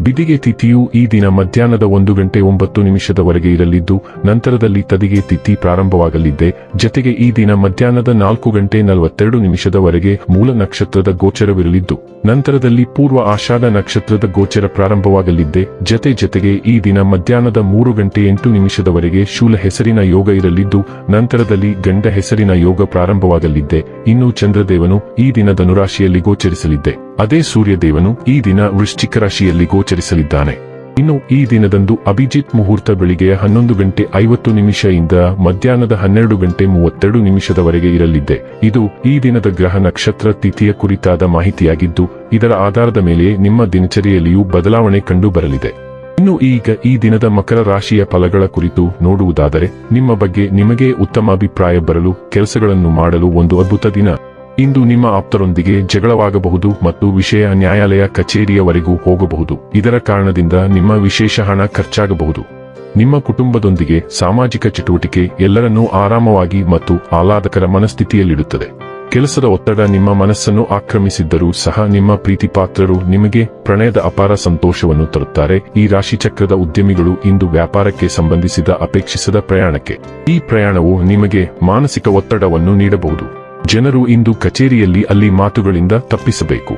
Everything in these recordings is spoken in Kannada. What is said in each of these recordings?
ಬಿದಿಗೆ ತಿಥಿಯು ಈ ದಿನ ಮಧ್ಯಾಹ್ನದ ಒಂದು ಗಂಟೆ ಒಂಬತ್ತು ನಿಮಿಷದವರೆಗೆ ಇರಲಿದ್ದು, ನಂತರದಲ್ಲಿ ತದಿಗೆ ತಿಥಿ ಪ್ರಾರಂಭವಾಗಲಿದ್ದೆ. ಜತೆಗೆ ಈ ದಿನ ಮಧ್ಯಾಹ್ನದ ನಾಲ್ಕು ಗಂಟೆ ನಲವತ್ತೆರಡು ನಿಮಿಷದವರೆಗೆ ಮೂಲ ನಕ್ಷತ್ರದ ಗೋಚರವಿರಲಿದ್ದು, ನಂತರದಲ್ಲಿ ಪೂರ್ವ ಆಷಾಢ ನಕ್ಷತ್ರದ ಗೋಚರ ಪ್ರಾರಂಭವಾಗಲಿದ್ದೆ. ಜತೆ ಜತೆಗೆ ಈ ದಿನ ಮಧ್ಯಾಹ್ನದ ಮೂರು ಗಂಟೆ ಎಂಟು ನಿಮಿಷದವರೆಗೆ ಶೂಲ ಹೆಸರಿನ ಯೋಗ ಇರಲಿದ್ದು, ನಂತರದಲ್ಲಿ ಗಂಡ ಹೆಸರಿನ ಯೋಗ ಪ್ರಾರಂಭವಾಗಲಿದ್ದೆ. ಇನ್ನು ಚಂದ್ರದೇವನು ಈ ದಿನ ಧನುರಾಶಿಯಲ್ಲಿ ಗೋಚರಿಸಲಿದ್ದೆ. ಅದೇ ಸೂರ್ಯದೇವನು ಈ ದಿನ ವೃಶ್ಚಿಕ ರಾಶಿಯಲ್ಲಿ ಗೋಚರಿಸಲಿದ್ದಾನೆ. ಇನ್ನು ಈ ದಿನದಂದು ಅಭಿಜಿತ್ ಮುಹೂರ್ತ ಬೆಳಿಗ್ಗೆ ಹನ್ನೊಂದು ಗಂಟೆ ಐವತ್ತು ನಿಮಿಷದಿಂದ ಮಧ್ಯಾಹ್ನದ ಹನ್ನೆರಡು ಗಂಟೆ ಮೂವತ್ತೆರಡು ನಿಮಿಷದವರೆಗೆ ಇರಲಿದೆ ಇದು ಈ ದಿನದ ಗ್ರಹ ನಕ್ಷತ್ರ ತಿಥಿಯ ಕುರಿತಾದ ಮಾಹಿತಿಯಾಗಿದ್ದು, ಇದರ ಆಧಾರದ ಮೇಲೆ ನಿಮ್ಮ ದಿನಚರಿಯಲ್ಲಿಯೂ ಬದಲಾವಣೆ ಕಂಡು ಬರಲಿದೆ ಇನ್ನು ಈಗ ಈ ದಿನದ ಮಕರ ರಾಶಿಯ ಫಲಗಳ ಕುರಿತು ನೋಡುವುದಾದರೆ, ನಿಮ್ಮ ಬಗ್ಗೆ ನಿಮಗೆ ಉತ್ತಮ ಅಭಿಪ್ರಾಯ ಬರಲು ಕೆಲಸಗಳನ್ನು ಮಾಡಲು ಒಂದು ಅದ್ಭುತ ದಿನ. ಇಂದು ನಿಮ್ಮ ಆಪ್ತರೊಂದಿಗೆ ಜಗಳವಾಗಬಹುದು ಮತ್ತು ವಿಷಯ ನ್ಯಾಯಾಲಯ ಕಚೇರಿಯವರೆಗೂ ಹೋಗಬಹುದು. ಇದರ ಕಾರಣದಿಂದ ನಿಮ್ಮ ವಿಶೇಷ ಹಣ ಖರ್ಚಾಗಬಹುದು. ನಿಮ್ಮ ಕುಟುಂಬದೊಂದಿಗೆ ಸಾಮಾಜಿಕ ಚಟುವಟಿಕೆ ಎಲ್ಲರನ್ನೂ ಆರಾಮವಾಗಿ ಮತ್ತು ಆಹ್ಲಾದಕರ ಮನಸ್ಥಿತಿಯಲ್ಲಿಡುತ್ತದೆ. ಕೆಲಸದ ಒತ್ತಡ ನಿಮ್ಮ ಮನಸ್ಸನ್ನು ಆಕ್ರಮಿಸಿದ್ದರೂ ಸಹ ನಿಮ್ಮ ಪ್ರೀತಿಪಾತ್ರರು ನಿಮಗೆ ಪ್ರಣಯದ ಅಪಾರ ಸಂತೋಷವನ್ನು ತರುತ್ತಾರೆ. ಈ ರಾಶಿಚಕ್ರದ ಉದ್ಯಮಿಗಳು ಇಂದು ವ್ಯಾಪಾರಕ್ಕೆ ಸಂಬಂಧಿಸಿದ ಅಪೇಕ್ಷಿಸದ ಪ್ರಯಾಣಕ್ಕೆ. ಈ ಪ್ರಯಾಣವು ನಿಮಗೆ ಮಾನಸಿಕ ಒತ್ತಡವನ್ನು ನೀಡಬಹುದು. ಜನರು ಇಂದು ಕಚೇರಿಯಲ್ಲಿ ಅಲ್ಲಿ ಮಾತುಗಳಿಂದ ತಪ್ಪಿಸಬೇಕು.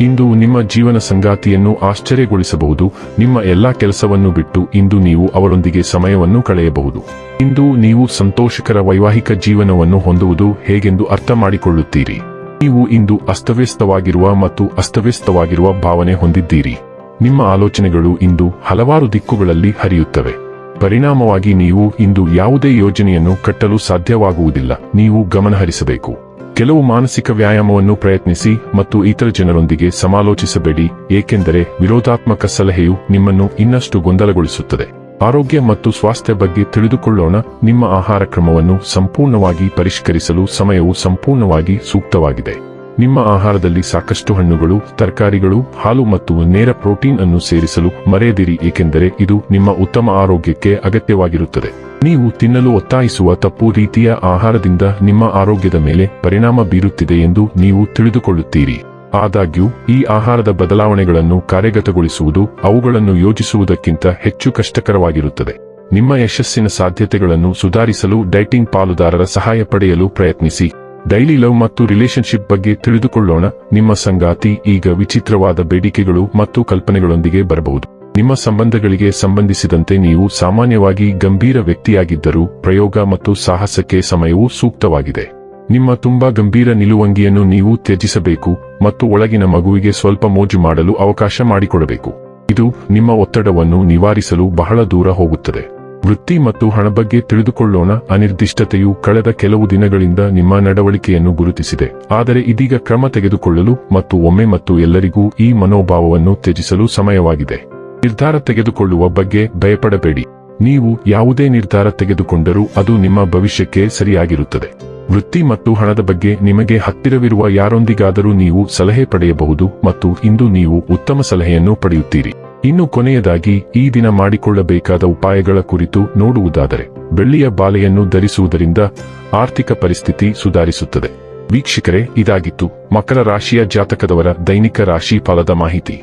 ಇಂದು ನಿಮ್ಮ ಜೀವನ ಸಂಗಾತಿಯನ್ನು ಆಶ್ಚರ್ಯಗೊಳಿಸಬಹುದು. ನಿಮ್ಮ ಎಲ್ಲಾ ಕೆಲಸವನ್ನು ಬಿಟ್ಟು ಇಂದು ನೀವು ಅವರೊಂದಿಗೆ ಸಮಯವನ್ನು ಕಳೆಯಬಹುದು. ಇಂದು ನೀವು ಸಂತೋಷಕರ ವೈವಾಹಿಕ ಜೀವನವನ್ನು ಹೊಂದುವುದು ಹೇಗೆಂದು ಅರ್ಥ ಮಾಡಿಕೊಳ್ಳುತ್ತೀರಿ ನೀವು ಇಂದು ಅಸ್ತವ್ಯಸ್ತವಾಗಿರುವ ಮತ್ತು ಅಸ್ತವ್ಯಸ್ತವಾಗಿರುವ ಭಾವನೆ ಹೊಂದಿದ್ದೀರಿ. ನಿಮ್ಮ ಆಲೋಚನೆಗಳು ಇಂದು ಹಲವಾರು ದಿಕ್ಕುಗಳಲ್ಲಿ ಹರಿಯುತ್ತವೆ. ಪರಿಣಾಮವಾಗಿ ನೀವು ಇಂದು ಯಾವುದೇ ಯೋಜನೆಯನ್ನು ಕಟ್ಟಲು ಸಾಧ್ಯವಾಗುವುದಿಲ್ಲ. ನೀವು ಗಮನಹರಿಸಬೇಕು. ಕೆಲವು ಮಾನಸಿಕ ವ್ಯಾಯಾಮವನ್ನು ಪ್ರಯತ್ನಿಸಿ ಮತ್ತು ಇತರ ಜನರೊಂದಿಗೆ ಸಮಾಲೋಚಿಸಬೇಡಿ, ಏಕೆಂದರೆ ವಿರೋಧಾತ್ಮಕ ಸಲಹೆಯು ನಿಮ್ಮನ್ನು ಇನ್ನಷ್ಟು ಗೊಂದಲಗೊಳಿಸುತ್ತದೆ. ಆರೋಗ್ಯ ಮತ್ತು ಸ್ವಾಸ್ಥ್ಯ ಬಗ್ಗೆ ತಿಳಿದುಕೊಳ್ಳೋಣ, ನಿಮ್ಮ ಆಹಾರ ಕ್ರಮವನ್ನು ಸಂಪೂರ್ಣವಾಗಿ ಪರಿಷ್ಕರಿಸಲು ಸಮಯವು ಸಂಪೂರ್ಣವಾಗಿ ಸೂಕ್ತವಾಗಿದೆ. ನಿಮ್ಮ ಆಹಾರದಲ್ಲಿ ಸಾಕಷ್ಟು ಹಣ್ಣುಗಳು, ತರಕಾರಿಗಳು, ಹಾಲು ಮತ್ತು ನೇರ ಪ್ರೋಟೀನ್ ಅನ್ನು ಸೇರಿಸಲು ಮರೆಯದಿರಿ, ಏಕೆಂದರೆ ಇದು ನಿಮ್ಮ ಉತ್ತಮ ಆರೋಗ್ಯಕ್ಕೆ ಅಗತ್ಯವಾಗಿರುತ್ತದೆ. ನೀವು ತಿನ್ನಲು ಒತ್ತಾಯಿಸುವ ತಪ್ಪು ರೀತಿಯ ಆಹಾರದಿಂದ ನಿಮ್ಮ ಆರೋಗ್ಯದ ಮೇಲೆ ಪರಿಣಾಮ ಬೀರುತ್ತಿದೆ ಎಂದು ನೀವು ತಿಳಿದುಕೊಳ್ಳುತ್ತೀರಿ. ಆದಾಗ್ಯೂ, ಈ ಆಹಾರದ ಬದಲಾವಣೆಗಳನ್ನು ಕಾರ್ಯಗತಗೊಳಿಸುವುದು ಅವುಗಳನ್ನು ಯೋಜಿಸುವುದಕ್ಕಿಂತ ಹೆಚ್ಚು ಕಷ್ಟಕರವಾಗಿರುತ್ತದೆ. ನಿಮ್ಮ ಯಶಸ್ಸಿನ ಸಾಧ್ಯತೆಗಳನ್ನು ಸುಧಾರಿಸಲು ಡೈಟಿಂಗ್ ಪಾಲುದಾರರ ಸಹಾಯ ಪಡೆಯಲು ಪ್ರಯತ್ನಿಸಿ. ಡೈಲಿ ಲವ್ ಮತ್ತು ರಿಲೇಶನ್ಶಿಪ್ ಬಗ್ಗೆ ತಿಳಿದುಕೊಳ್ಳೋಣ. ನಿಮ್ಮ ಸಂಗಾತಿ ಈಗ ವಿಚಿತ್ರವಾದ ಬೇಡಿಕೆಗಳು ಮತ್ತು ಕಲ್ಪನೆಗಳೊಂದಿಗೆ ಬರಬಹುದು. ನಿಮ್ಮ ಸಂಬಂಧಗಳಿಗೆ ಸಂಬಂಧಿಸಿದಂತೆ ನೀವು ಸಾಮಾನ್ಯವಾಗಿ ಗಂಭೀರ ವ್ಯಕ್ತಿಯಾಗಿದ್ದರೂ ಪ್ರಯೋಗ ಮತ್ತು ಸಾಹಸಕ್ಕೆ ಸಮಯವು ಸೂಕ್ತವಾಗಿದೆ. ನಿಮ್ಮ ತುಂಬಾ ಗಂಭೀರ ನಿಲುವಂಗಿಯನ್ನು ನೀವು ತ್ಯಜಿಸಬೇಕು ಮತ್ತು ಒಳಗಿನ ಮಗುವಿಗೆ ಸ್ವಲ್ಪ ಮೋಜು ಮಾಡಲು ಅವಕಾಶ ಮಾಡಿಕೊಡಬೇಕು. ಇದು ನಿಮ್ಮ ಒತ್ತಡವನ್ನು ನಿವಾರಿಸಲು ಬಹಳ ದೂರ ಹೋಗುತ್ತದೆ. ವೃತ್ತಿ ಮತ್ತು ಹಣ ಬಗ್ಗೆ ತಿಳಿದುಕೊಳ್ಳೋಣ. ಅನಿರ್ದಿಷ್ಟತೆಯು ಕಳೆದ ಕೆಲವು ದಿನಗಳಿಂದ ನಿಮ್ಮ ನಡವಳಿಕೆಯನ್ನು ಗುರುತಿಸಿದೆ. ಆದರೆ ಇದೀಗ ಕ್ರಮ ತೆಗೆದುಕೊಳ್ಳಲು ಮತ್ತು ಒಮ್ಮೆ ಮತ್ತು ಎಲ್ಲರಿಗೂ ಈ ಮನೋಭಾವವನ್ನು ತ್ಯಜಿಸಲು ಸಮಯವಾಗಿದೆ. ನಿರ್ಧಾರ ತೆಗೆದುಕೊಳ್ಳುವ ಬಗ್ಗೆ ಭಯಪಡಬೇಡಿ. ನೀವು ಯಾವುದೇ ನಿರ್ಧಾರ ತೆಗೆದುಕೊಂಡರೂ ಅದು ನಿಮ್ಮ ಭವಿಷ್ಯಕ್ಕೆ ಸರಿಯಾಗಿರುತ್ತದೆ. ವೃತ್ತಿ ಮತ್ತು ಹಣದ ಬಗ್ಗೆ ನಿಮಗೆ ಹತ್ತಿರವಿರುವ ಯಾರೊಂದಿಗಾದರೂ ನೀವು ಸಲಹೆ ಪಡೆಯಬಹುದು ಮತ್ತು ಇಂದು ನೀವು ಉತ್ತಮ ಸಲಹೆಯನ್ನು ಪಡೆಯುತ್ತೀರಿ. ಇನ್ನು ಕೊನೆಯದಾಗಿ, ಈ ದಿನ ಮಾಡಿಕೊಳ್ಳಬೇಕಾದ ಉಪಾಯಗಳ ಕುರಿತು ನೋಡುವುದಾದರೆ, ಬೆಳ್ಳಿಯ ಬಾಲೆಯನ್ನು ಧರಿಸುವುದರಿಂದ ಆರ್ಥಿಕ ಪರಿಸ್ಥಿತಿ ಸುಧಾರಿಸುತ್ತದೆ. ವೀಕ್ಷಕರೇ, ಇದಾಗಿತ್ತು ಮಕರ ರಾಶಿಯ ಜಾತಕದವರ ದೈನಿಕ ರಾಶಿ ಫಲದ ಮಾಹಿತಿ.